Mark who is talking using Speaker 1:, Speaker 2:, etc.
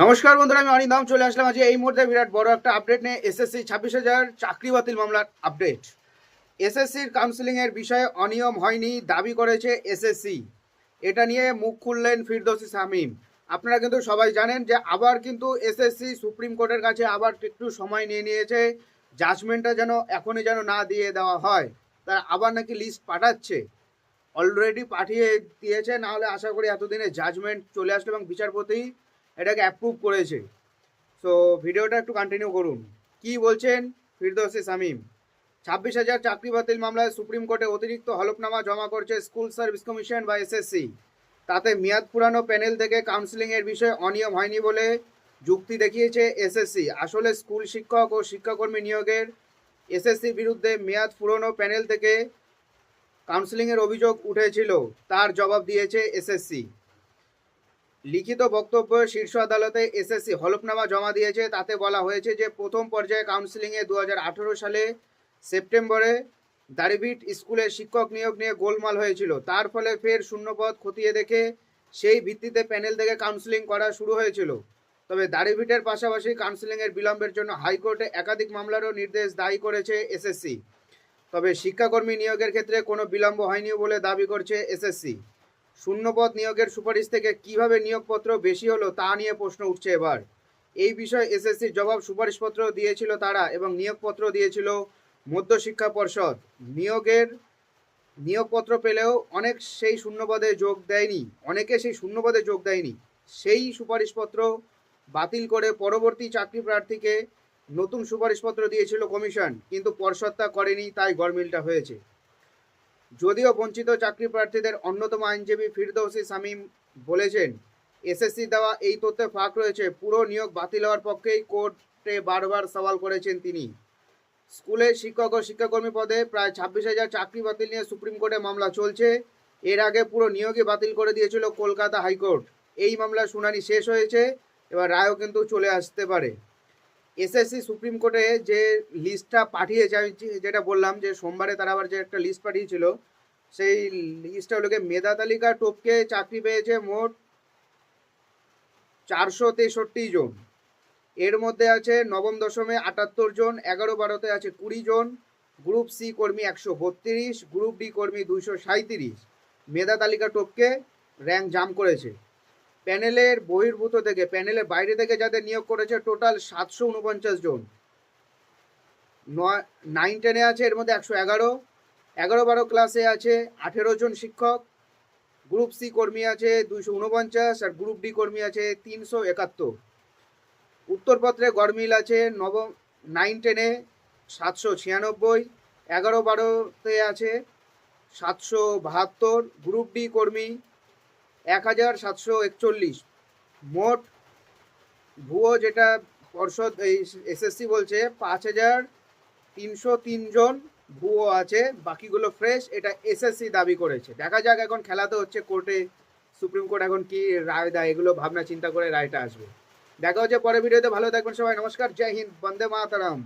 Speaker 1: নমস্কার বন্ধুরা, আমি অনিদাম চলে আসলাম আজকে এই মুহূর্তে বিরাট বড় একটা আপডেট নিয়ে। এসএসসি ছাব্বিশ হাজার চাকরি বাতিল মামলার আপডেট এসএসসির কাউন্সিলিংয়ের বিষয়ে অনিয়ম হয়নি, দাবি করেছে এসএসসি এটা নিয়ে মুখ খুললেন ফিরদৌসি শামীম। আপনারা কিন্তু সবাই জানেন যে আবার কিন্তু এসএসসি সুপ্রিম কোর্টের কাছে আবার একটু সময় নিয়ে নিয়েছে। জাজমেন্টটা যেন এখনই যেন না দিয়ে দেওয়া হয়। তারা আবার নাকি লিস্ট পাঠাচ্ছে। অলরেডি পাঠিয়ে দিয়েছে, না হলে আশা করি এতদিনে জাজমেন্ট চলে আসলো এবং বিচারপতি এটাকে অ্যাপ্রুভ করেছে। সো ভিডিওটা একটু কন্টিনিউ করুন। কি বলছেন ফিরদৌসি শামীম? ছাব্বিশ হাজার চাকরি বাতিল মামলায় সুপ্রিম কোর্টে অতিরিক্ত হলফনামা জমা করছে স্কুল সার্ভিস কমিশন বা এসএসসি তাতে মেয়াদ পুরানো প্যানেল থেকে কাউন্সিলিংয়ের বিষয়ে অনিয়ম হয়নি বলে যুক্তি দেখিয়েছে এসএসসি আসলে স্কুল শিক্ষক ও শিক্ষাকর্মী নিয়োগের এসএসসির বিরুদ্ধে মেয়াদ পুরনো প্যানেল থেকে কাউন্সিলিংয়ের অভিযোগ উঠেছিল, তার জবাব দিয়েছে এসএসসি লিখিত বক্তব্য শীর্ষ আদালতে এসএসসি হলফনামা জমা দিয়েছে। তাতে বলা হয়েছে যে, প্রথম পর্যায়ে কাউন্সিলিংয়ে দু হাজার আঠেরো সালে সেপ্টেম্বরে দারিভিট স্কুলে শিক্ষক নিয়োগ নিয়ে গোলমাল হয়েছিল। তার ফলে ফের শূন্যপদ খতিয়ে দেখে সেই ভিত্তিতে প্যানেল থেকে কাউন্সিলিং করা শুরু হয়েছিল। তবে দারিভিটের পাশাপাশি কাউন্সিলিংয়ের বিলম্বের জন্য হাইকোর্টে একাধিক মামলারও নির্দেশ দায়ী করেছে এসএসসি। তবে শিক্ষাকর্মী নিয়োগের ক্ষেত্রে কোনো বিলম্ব হয়নি বলে দাবি করছে এসএসসি। শূন্যপদ নিয়োগের সুপারিশ থেকে কীভাবে নিয়োগপত্র বেশি হলো তা নিয়ে প্রশ্ন উঠছে এবার। এই বিষয়ে এসএসসির জবাব সুপারিশপত্র দিয়েছিল তারা এবং নিয়োগপত্র দিয়েছিল মধ্যশিক্ষা পর্ষদ। নিয়োগের নিয়োগপত্র পেলেও অনেক সেই শূন্যপদে যোগ দেয়নি। অনেকে সেই শূন্যপদে যোগ দেয়নি। সেই সুপারিশপত্র বাতিল করে পরবর্তী চাকরি প্রার্থীকে নতুন সুপারিশপত্র দিয়েছিল কমিশন, কিন্তু পর্ষদ তা করেনি, তাই গরমিলটা হয়েছে। যদিও বঞ্চিত চাকরি প্রার্থীদের অন্যতম আইনজীবী ফিরদৌসি শামীম বলেছেন, এসএসসি দেওয়া এই তথ্যে ফাঁক রয়েছে। পুরো নিয়োগ বাতিল হওয়ার পক্ষেই কোর্টে বারবার সওয়াল করেছেন তিনি। স্কুলে শিক্ষক ও শিক্ষাকর্মী পদে প্রায় ছাব্বিশ হাজার চাকরি বাতিল নিয়ে সুপ্রিম কোর্টে মামলা চলছে। এর আগে পুরো নিয়োগই বাতিল করে দিয়েছিল কলকাতা হাইকোর্ট। এই মামলার শুনানি শেষ হয়েছে, এবার রায়ও কিন্তু চলে আসতে পারে। এসএসসি সুপ্রিম কোর্টে যে লিস্টটা পাঠিয়েছে, আমি যেটা বললাম যে সোমবারে তারা আবার যে একটা লিস্ট পাঠিয়েছিল, সেই লিস্টটা হলো মেধা তালিকা টপকে চাকরি পেয়েছে মোট চারশো তেষট্টি জন। এর মধ্যে আছে নবম দশমে আটাত্তর জন, এগারো বারোতে আছে কুড়ি জন, গ্রুপ সি কর্মী একশো বত্রিশ, গ্রুপ ডি কর্মী দুইশো সাঁত্রিশ মেধা তালিকা টপকে র্যাঙ্ক জাম করেছে। প্যানেলের বহির্ভূত থেকে, প্যানেলের বাইরে থেকে যাদের নিয়োগ করেছে টোটাল সাতশো উনপঞ্চাশ জন। নাইন টেনে আছে, এর মধ্যে একশো এগারো। এগারো, বারো ক্লাসে আছে, আঠেরো জন শিক্ষক। গ্রুপ সি কর্মী আছে দুইশো উনপঞ্চাশ আর গ্রুপ ডি কর্মী আছে তিনশো একাত্তর। উত্তরপত্রে গড়মিল আছে নবম নাইন টেনে সাতশো ছিয়ানব্বই। এগারো, বারোতে আছে সাতশো বাহাত্তর। গ্রুপ ডি কর্মী এক হাজার সাতশো একচল্লিশ। মোট ভুয়ো যেটা পর্ষদ এই এসএসসি বলছে, পাঁচ হাজার তিনশো তিনজন ভুয়ো আছে, বাকিগুলো ফ্রেশ, এটা এসএসসি দাবি করেছে। দেখা যাক এখন খেলাতে হচ্ছে কোর্টে, সুপ্রিম কোর্ট এখন কি রায় দেয়, এগুলো ভাবনা চিন্তা করে রায়টা আসবে। দেখা হচ্ছে পরের ভিডিওতে, ভালো থাকবেন সবাই, নমস্কার, জয় হিন্দ, বন্দে মাতারাম।